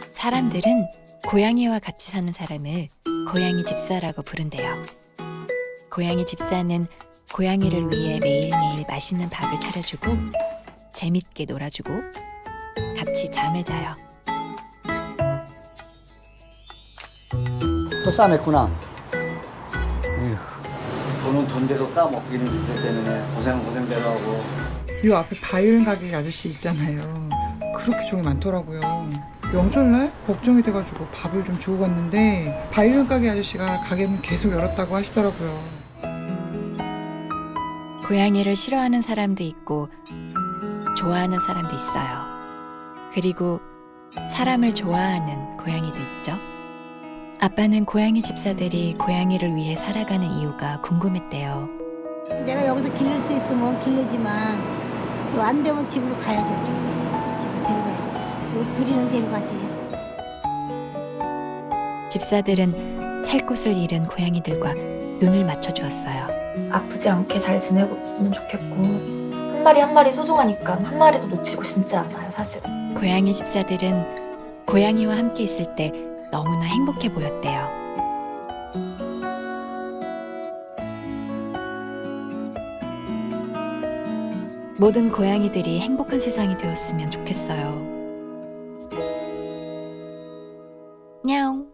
사람들은 고양이와 같이 사는 사람을 고양이 집사라고 부른대요. 고양이 집사는 고양이를 위해 매일매일 맛있는 밥을 차려주고 재밌게 놀아주고 같이 잠을 자요. 또 싸맸구나. 돈은 돈대로 까먹기는 진짜 때문에 고생 고생대로 하고. 요 앞에 바이올린 가게 아저씨 있잖아요. 그렇게 종이 많더라고요. 명절날 걱정이 돼가지고 밥을 좀 주고 갔는데 바이올린 가게 아저씨가 가게는 계속 열었다고 하시더라고요. 고양이를 싫어하는 사람도 있고 좋아하는 사람도 있어요. 그리고 사람을 좋아하는 고양이도 있죠. 아빠는 고양이 집사들이 고양이를 위해 살아가는 이유가 궁금했대요. 내가 여기서 기를 수 있으면 기르지만 또 안 되면 집으로 가야죠. 집으로 데려가야지. 우리 둘이는 데려가지. 집사들은 살 곳을 잃은 고양이들과 눈을 맞춰 주었어요. 아프지 않게 잘 지내고 있으면 좋겠고 한 마리 한 마리 소중하니까 한 마리도 놓치고 싶지 않아요 사실 고양이 집사들은 고양이와 함께 있을 때 너무나 행복해 보였대요. 모든 고양이들이 행복한 세상이 되었으면 좋겠어요. 냐옹.